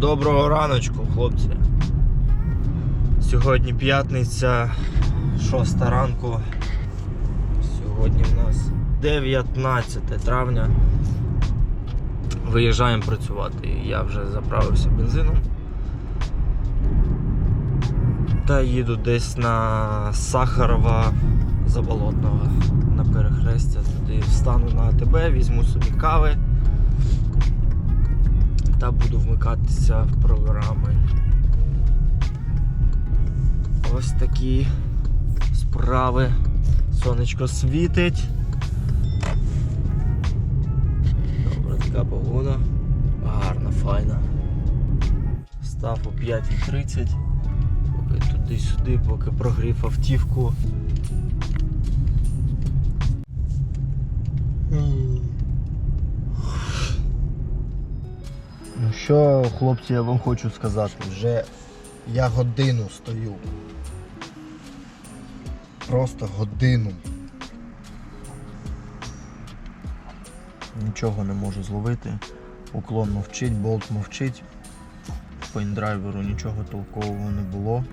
Доброго раночку, хлопці. Сьогодні п'ятниця, 6 ранку. Сьогодні в нас 19 травня. Виїжджаємо працювати. Я вже заправився бензином. Та їду десь на Сахарова Заболотного на перехрестя. Туди встану на АТБ, візьму собі кави та буду вмикатися в програми. Ось такі справи. Сонечко світить. Добра така погода. Гарна, файна. Став о 5.30. Поки туди-сюди, поки прогрів автівку. Ну що, хлопці, я вам хочу сказати, вже я годину стою. Просто годину. Нічого не можу зловити. Уклон мовчить, болт мовчить. По нічого толкового не було.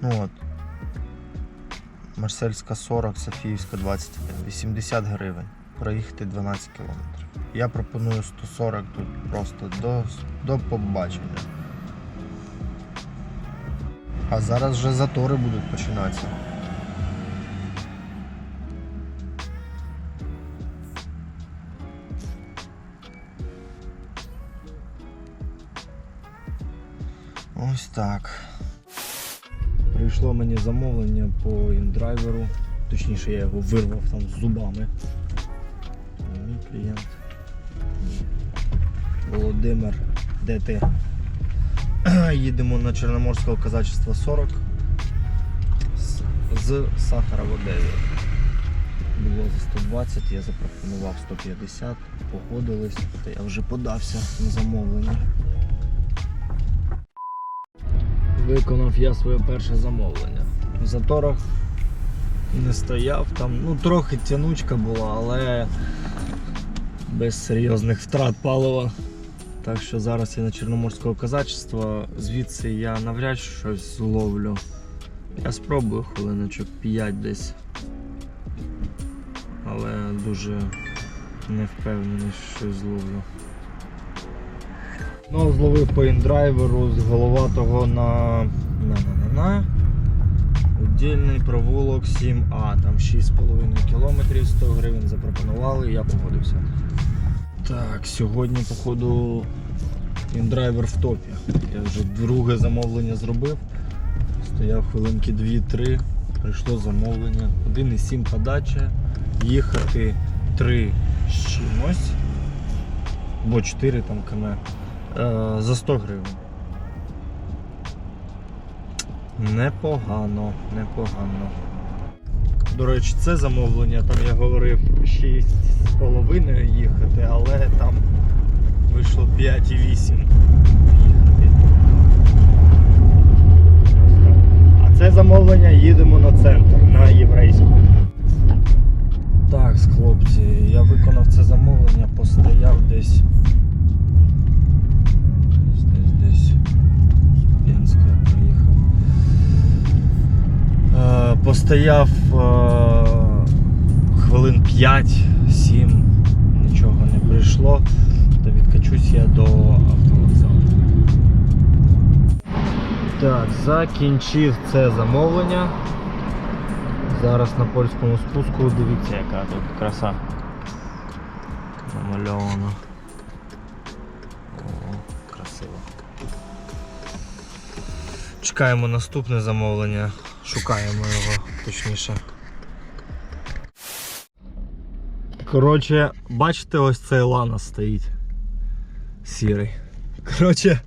Ну от. Марсельська 40, Софіївська 25, 80 гривень. Проїхати 12 кілометрів. Я пропоную 140 тут просто до, до побачення. А зараз вже затори будуть починатися. Ось так. Прийшло мені замовлення по індрайверу. Точніше, я його вирвав там з зубами. Володимир, де ти? Їдемо на Чорноморського казачества 40 з, з Сахарова 9. Було за 120, я запропонував 150, погодились, та я вже подався на замовлення. Виконав я своє перше замовлення. В заторах не стояв, там ну трохи тянучка була, але без серйозних втрат палива. Так що зараз я на Чорноморського казачества, звідси я навряд щось зловлю. Я спробую хвилиночок 5 десь. Але дуже не впевнений, що зловлю. Ну, зловив по індрайверу з головатого на на-на-на-на. Удільний провулок 7А, там 6,5 кілометрів, 100 гривень запропонували, я погодився. Так, сьогодні, походу, індрайвер в топі. Я вже друге замовлення зробив. Стояв хвилинки 2-3, прийшло замовлення. 1,7 подача, їхати 3 з чимось, або 4 там км. Е, за 100 гривень. Непогано, непогано. До речі, це замовлення, там я говорив 6,5 їхати, але там вийшло 5,8 їхати. А це замовлення їдемо на центр, на єврейську. Так, хлопці, я виконав це замовлення, постояв десь Десь, десь, десь. Пенська приїхав. Е, постояв е, хвилин 5-7, нічого не прийшло. Та відкачусь я до автовокзалу. Так, закінчив це замовлення. Зараз на польському спуску дивіться, яка тут краса намальована. О, красиво. Чекаємо наступне замовлення. Шукаємо його точніше. Коротше, бачите, ось цей лана стоїть. Сірий. Коротше.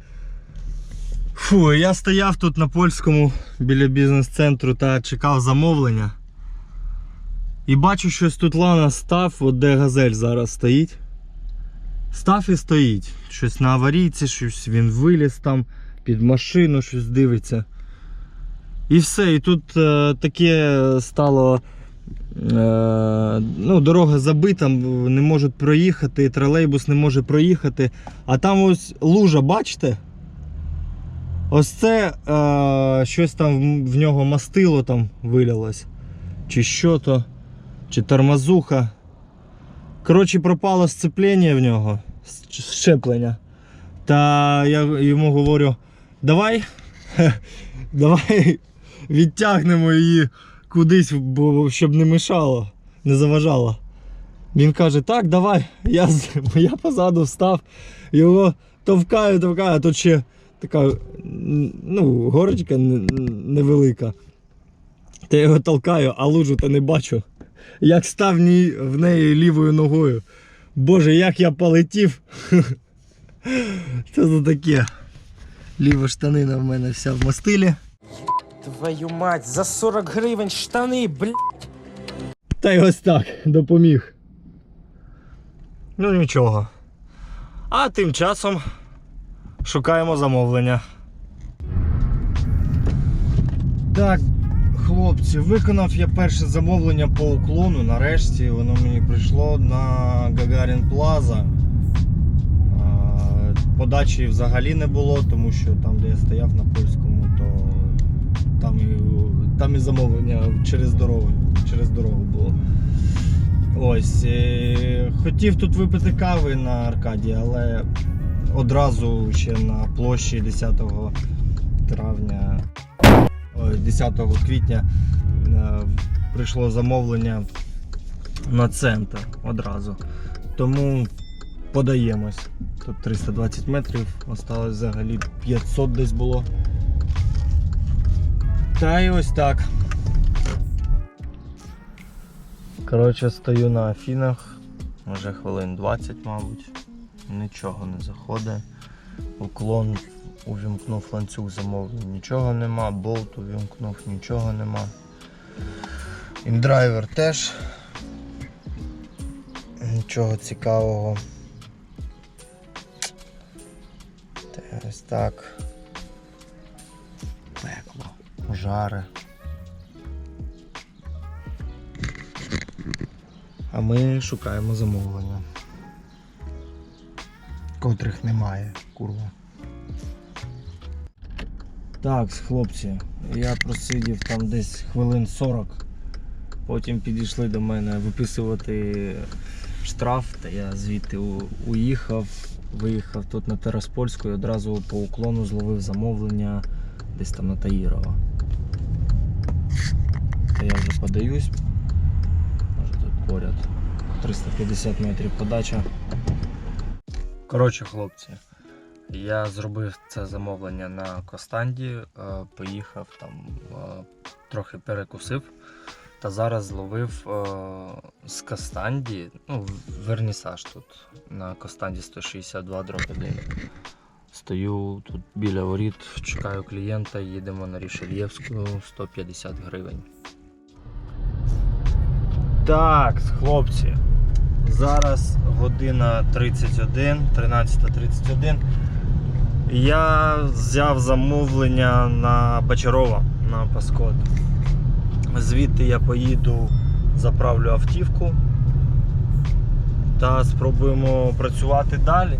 Фу, я стояв тут на польському біля бізнес-центру та чекав замовлення. І бачу, щось тут лана став, от де газель зараз стоїть. Став і стоїть. Щось на аварійці, щось він виліз там під машину, щось дивиться. І все. І тут е, таке стало. Е, ну, дорога забита, не можуть проїхати, тролейбус не може проїхати. А там ось лужа, бачите? Ось це е, щось там в нього мастило там вилялось. Чи що то, чи тормозуха. Коротше, пропало сцеплення в нього, щеплення. Та я йому говорю, давай, давай відтягнемо її кудись, бо щоб не мешало, не заважало. Він каже, так, давай. Я, я позаду встав, його товкаю, товкаю, а тут ще така ну, горочка невелика. Та я його толкаю, а лужу та не бачу. Як став в неї лівою ногою. Боже, як я полетів. Що за таке? Ліва штанина в мене вся в мастилі. Твою мать, за 40 гривень штани, блядь. Та й ось так допоміг. Ну нічого. А тим часом шукаємо замовлення. Так, хлопці, виконав я перше замовлення по уклону. Нарешті воно мені прийшло на Гагарін Плаза. Подачі взагалі не було, тому що там, де я стояв на польському, там і, там і замовлення через дорогу, через дорогу було. Ось. е, Хотів тут випити кави на Аркаді, але одразу ще на площі 10 травня, 10 квітня е, прийшло замовлення на центр одразу. Тому подаємось. Тут 320 метрів, осталось взагалі 500 десь було. Та й ось так. Коротше, стою на Афінах, вже хвилин 20, мабуть. Нічого не заходить. Уклон увімкнув ланцюг замовлень, нічого нема, болт увімкнув, нічого нема. Індрайвер теж. Нічого цікавого. Ось так. Пекло. Жари. А ми шукаємо замовлення. Котрих немає, курва. Так, хлопці, я просидів там десь хвилин 40. Потім підійшли до мене виписувати штраф, та я звідти уїхав, виїхав тут на Тераспольську і одразу по уклону зловив замовлення десь там на Таїрова. Та я вже подаюсь. Може тут поряд. 350 метрів подача. Коротше, хлопці, я зробив це замовлення на Костанді, е, поїхав там, е, трохи перекусив. Та зараз зловив е, з Костанді, ну, вернісаж тут на Костанді 162 дроб 1. Стою тут біля воріт, чекаю клієнта, їдемо на Рішельєвську 150 гривень. Так, хлопці. Зараз година 31, 13.31. Я взяв замовлення на Бачарова на Паскот. Звідти я поїду, заправлю автівку та спробуємо працювати далі.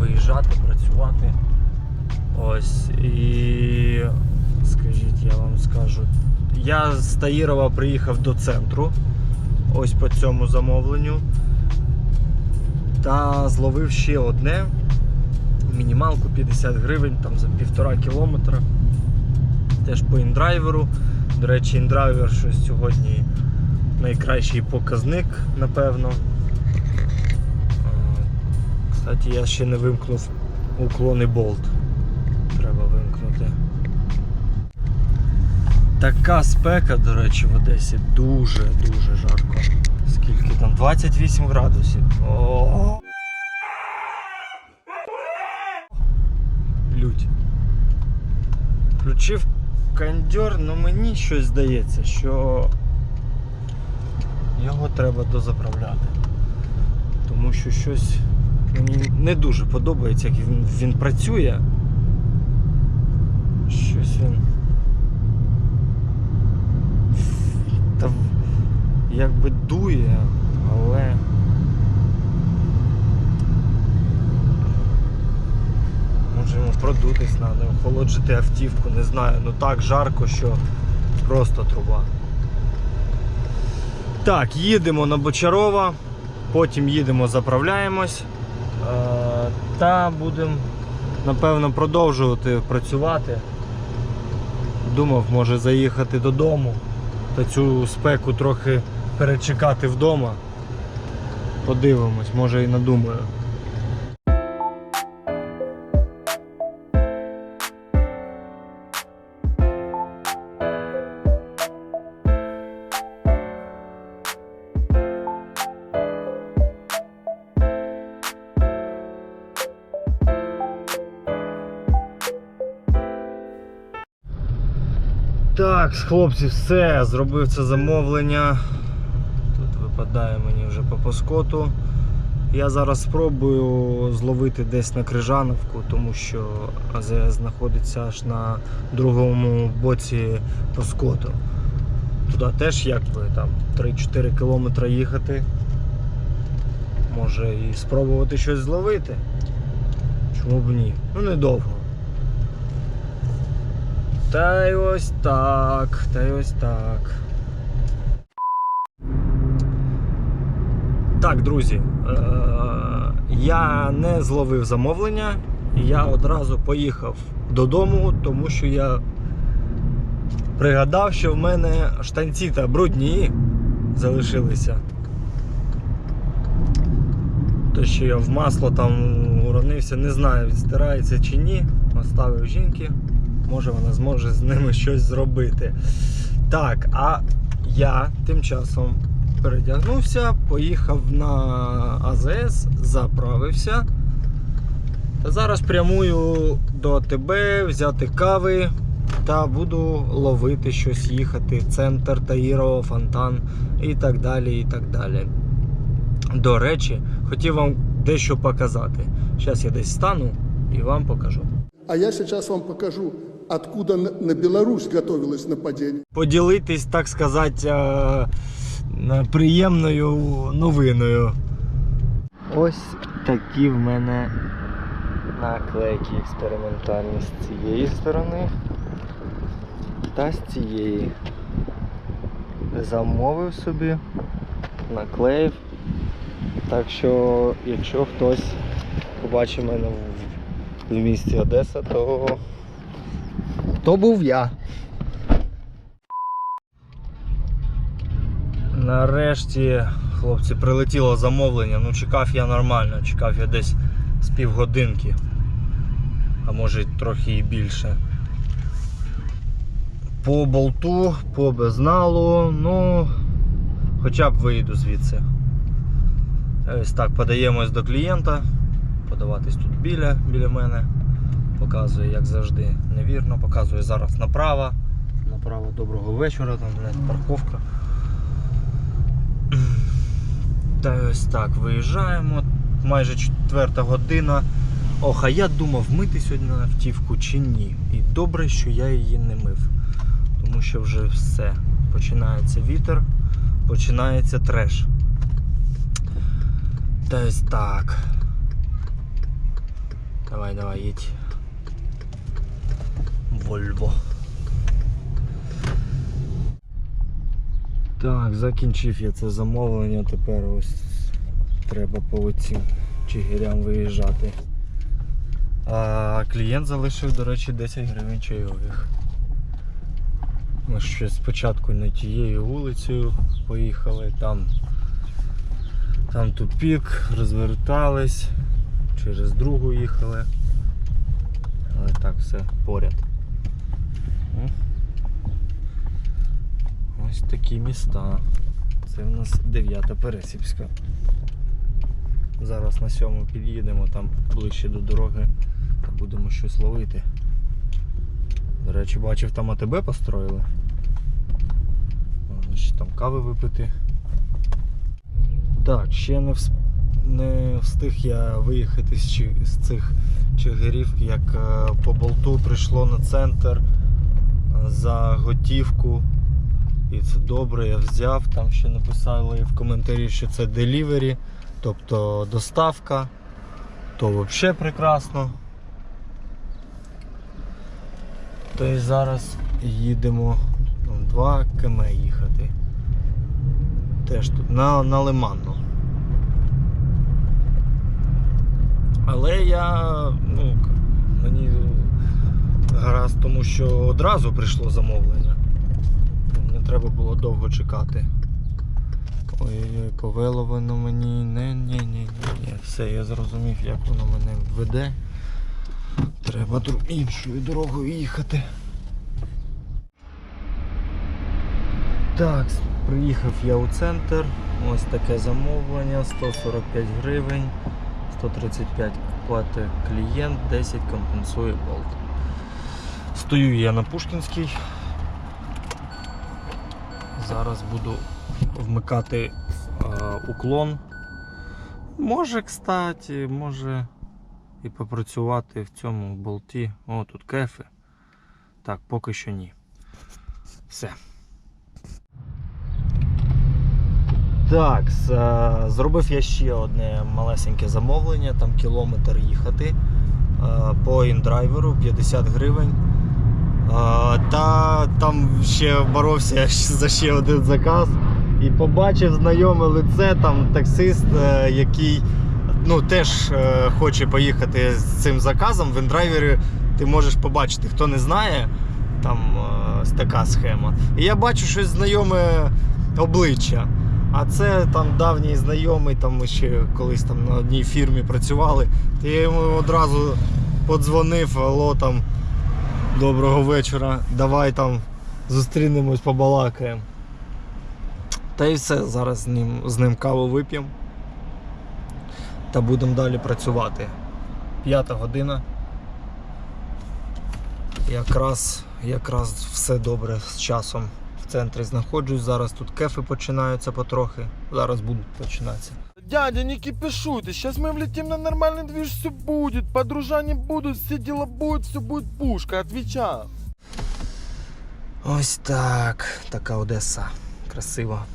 Виїжджати, працювати. Ось. І я вам скажу. Я з Таїрова приїхав до центру. Ось по цьому замовленню. Та зловив ще одне. Мінімалку 50 гривень там за півтора кілометра. Теж по індрайверу. До речі, індрайвер щось сьогодні найкращий показник, напевно. Кстати, я ще не вимкнув уклон і болт. Треба вимкнути. Така спека, до речі, в Одесі дуже-дуже жарко. Скільки там? 28 градусів. О! Лють. Включив кондьор, але мені щось здається, що його треба дозаправляти. Тому що щось мені не дуже подобається, як він, він працює. Щось він. Та якби дує, але. Може йому продутись треба, охолоджити автівку, не знаю. Ну так жарко, що просто труба. Так, їдемо на Бочарова, потім їдемо, заправляємось. Е, та будемо, напевно, продовжувати працювати. Думав, може заїхати додому та цю спеку трохи перечекати вдома. Подивимось, може і надумаю. Так, хлопці, все, зробив це замовлення. Тут випадає мені вже по поскоту. Я зараз спробую зловити десь на Крижановку, тому що АЗС знаходиться аж на другому боці поскоту. Туди теж якби там 3-4 кілометри їхати. Може і спробувати щось зловити. Чому б ні? Ну недовго. Та й ось так, та й ось так. Так, друзі, е- я не зловив замовлення, я одразу поїхав додому, тому що я пригадав, що в мене штанці та брудні залишилися. То, що я в масло там уронився, не знаю, відстирається чи ні. Оставив жінки може вона зможе з ними щось зробити. Так, а я тим часом передягнувся, поїхав на АЗС, заправився. Та зараз прямую до АТБ, взяти кави та буду ловити щось, їхати. Центр Таїрова, Фонтан і так далі. і так далі. До речі, хотів вам дещо показати. Зараз я десь стану і вам покажу. А я сейчас вам покажу, откуда на Беларусь готовилось нападение. поділитись, так сказати, е, приємною новиною. Ось такі в мене наклейки експериментальні з цієї сторони та з цієї. Замовив собі, наклеїв. Так що, якщо хтось побачить мене в, в місті Одеса, то, то був я. Нарешті, хлопці, прилетіло замовлення. Ну, чекав я нормально, чекав я десь з півгодинки, а може трохи і більше. По болту, по безналу, ну, хоча б вийду звідси. Ось так, подаємось до клієнта. Подаватись тут біля, біля мене. Показує, як завжди, невірно, показує зараз направо. Направо доброго вечора, там блядь, парковка. Та ось так, виїжджаємо. Майже четверта година. Ох, а я думав, мити сьогодні на автівку чи ні. І добре, що я її не мив. Тому що вже все. Починається вітер, починається треш. Та ось так. Давай, давай, їдь. Вольво. Так, закінчив я це замовлення, тепер ось треба по оцім чигирям виїжджати. А клієнт залишив, до речі, 10 гривень чайових. Ми ще спочатку не тією вулицею поїхали, там, там тупік, розвертались, через другу їхали. Але так все поряд. Ось такі міста. Це в нас 9 Пересіпська. Зараз на сьому під'їдемо, там ближче до дороги та будемо щось ловити. До речі, бачив, там АТБ построїли. Можна ще там кави випити. Так, ще не, вс... не встиг я виїхати з, з цих чигирів, як е, по болту прийшло на центр за готівку. І це добре, я взяв. Там ще написали в коментарі, що це delivery, тобто доставка. То взагалі прекрасно. Тобто зараз їдемо ну, 2 км їхати. Теж тут на, на Лиманну. Але я, ну, гаразд, тому що одразу прийшло замовлення. Не треба було довго чекати. Ой-ой-ой, повело воно мені. Не, ні, ні, ні. Все, я зрозумів, як воно мене веде. Треба іншою дорогою їхати. Так, приїхав я у центр. Ось таке замовлення, 145 гривень, 135 платить клієнт, 10 компенсує болт. Стою я на Пушкінській. Зараз буду вмикати е, уклон. Може, кстати, може і попрацювати в цьому болті. О, тут кефи. Так, поки що ні. Все. Так, е, зробив я ще одне малесеньке замовлення, там кілометр їхати е, по індрайверу 50 гривень. Та там ще боровся за ще один заказ і побачив знайоме лице, там таксист, е, який ну, теж е, хоче поїхати з цим заказом. В індрайвері ти можеш побачити, хто не знає, там е, така схема. І я бачу щось знайоме обличчя. А це там давній знайомий, там ми ще колись там на одній фірмі працювали. Я йому одразу подзвонив, алло там, доброго вечора, давай там зустрінемось, побалакаємо. Та і все, зараз з ним, з ним каву вип'ємо. Та будемо далі працювати. П'ята година. Якраз, якраз все добре з часом. В центрі знаходжусь. Зараз тут кефи починаються потрохи. Зараз будуть починатися. Дядя, не кипишуй ты, сейчас мы влетим на нормальный движ, все будет, подружане будут, все дела будут, все будет пушка, отвечаю. Ось так. Така Одеса. Красиво.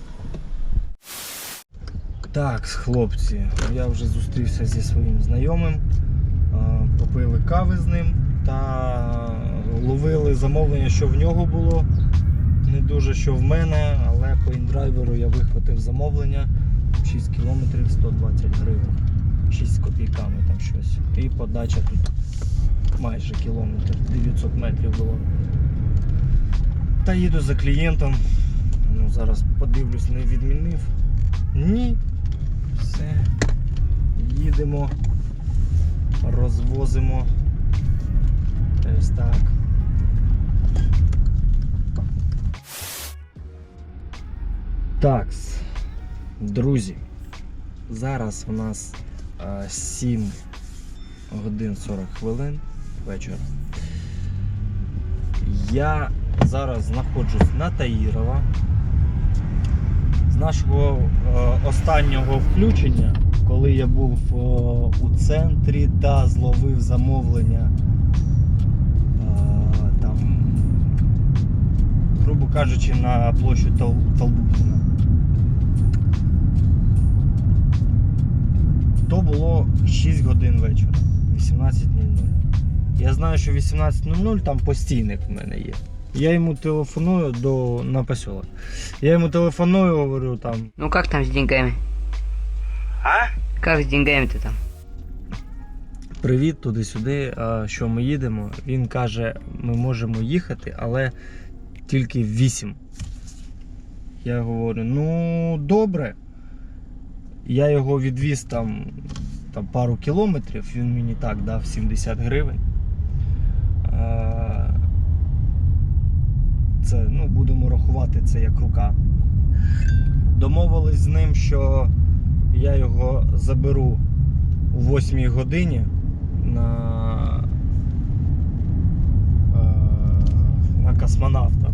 Так, хлопці, я вже зустрівся зі своїм знайомим. Е, Попили кави з ним та ловили замовлення, що в нього було. Не дуже що в мене, але по індрайверу я вихватив замовлення 6 кілометрів 120 гривень. 6 з копійками там щось. І подача тут майже кілометр, 900 метрів було. Та їду за клієнтом. Ну, зараз подивлюсь, не відмінив. Ні. Все. Їдемо. Розвозимо. Ось так. Так, друзі. Зараз у нас 7 годин 40 хвилин вечора. Я зараз знаходжусь на Таїрова. З нашого е, останнього включення, коли я був е, у центрі та зловив замовлення е, там, грубо кажучи, на площу Тал- То було 6 годин вечора, 18.00. Я знаю, що 18.00 там постійник в мене є. Я йому телефоную до, на посілок. Я йому телефоную, говорю там. Ну как там с деньгами? А? Как с деньгами-то там? Привіт, туди-сюди. а, Що ми їдемо? Він каже, ми можемо їхати, але тільки в 8. Я говорю, ну добре. Я його відвіз там, там пару кілометрів, він мені так дав 70 гривень. Це, ну, будемо рахувати це як рука. Домовились з ним, що я його заберу о 8 годині на, е, на космонавта.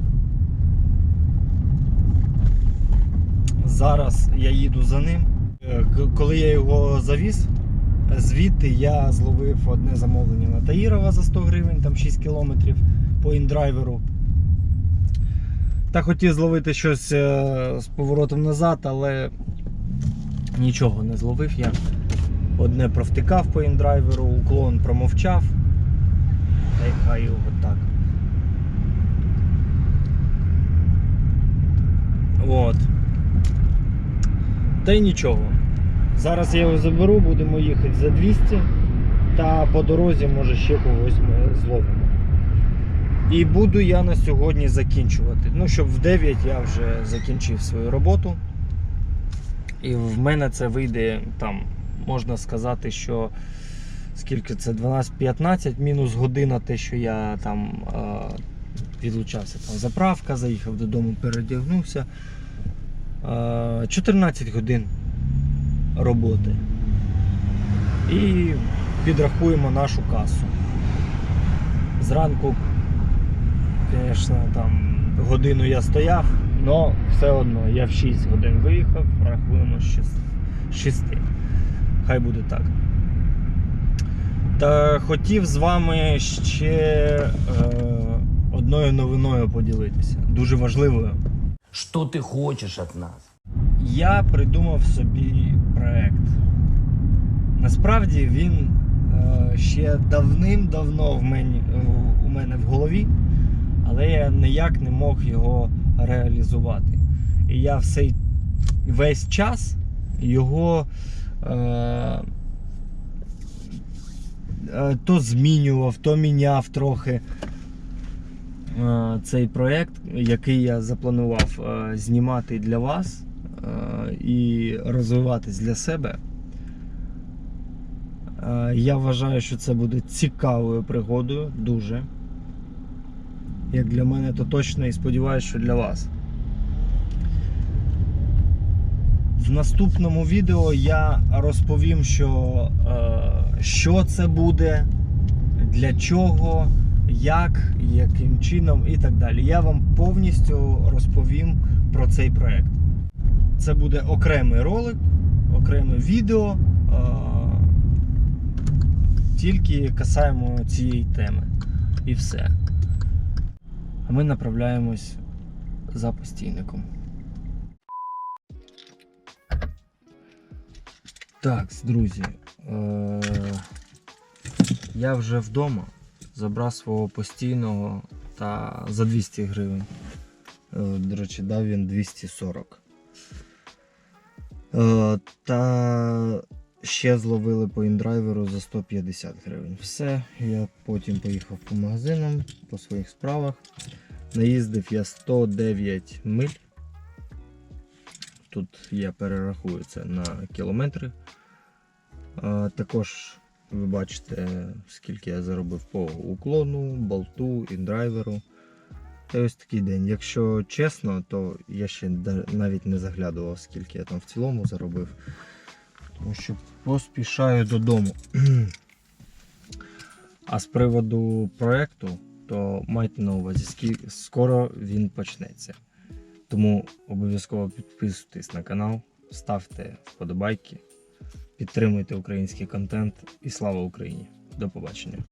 Зараз я їду за ним. Е, коли я його завіз, звідти я зловив одне замовлення на Таїрова за 100 гривень, там 6 кілометрів по індрайверу. Та хотів зловити щось е, з поворотом назад, але нічого не зловив я. Одне провтикав по індрайверу, уклон промовчав. Та й хай його так. От. Та й нічого. Зараз я його заберу, будемо їхати за 200, та по дорозі, може, ще когось ми зловимо. І буду я на сьогодні закінчувати. Ну, щоб в 9 я вже закінчив свою роботу. І в мене це вийде там, можна сказати, що скільки це 12-15, мінус година те, що я там е, відлучався. Там заправка, заїхав додому, передягнувся. Е, 14 годин роботи. І підрахуємо нашу касу. Зранку, звісно, там годину я стояв, але все одно я в 6 годин виїхав, рахуємо з 6. Хай буде так. Та хотів з вами ще е, одною новиною поділитися. Дуже важливою. Что ты хочешь от нас? Я придумав собі проект. Насправді він е, ще давним-давно в мені, у мене в голові, але я ніяк не мог його реалізувати. І я все, весь час його е, е, то змінював, то міняв трохи. Цей проект, який я запланував знімати для вас і розвиватись для себе. Е, Я вважаю, що це буде цікавою пригодою, дуже. Як для мене, то точно і сподіваюся, що для вас. В наступному відео я розповім, що, е, що це буде, для чого, як, яким чином і так далі. Я вам повністю розповім про цей проект. Це буде окремий ролик, окреме відео, тільки касаємо цієї теми. І все. А ми направляємось за постійником. Так, друзі. Е- я вже вдома забрав свого постійного та за 200 гривень. Е, До речі, дав він 240. Е, Та ще зловили по індрайверу за 150 гривень. Все, я потім поїхав по магазинам, по своїх справах. Наїздив я 109 миль. Тут я перерахую це на кілометри. Також ви бачите, скільки я заробив по уклону, болту, індрайверу. Та ось такий день. Якщо чесно, то я ще навіть не заглядував, скільки я там в цілому заробив. Тому що поспішаю додому. А з приводу проекту, то майте на увазі, скільки скоро він почнеться. Тому обов'язково підписуйтесь на канал, ставте вподобайки, підтримуйте український контент і слава Україні! До побачення!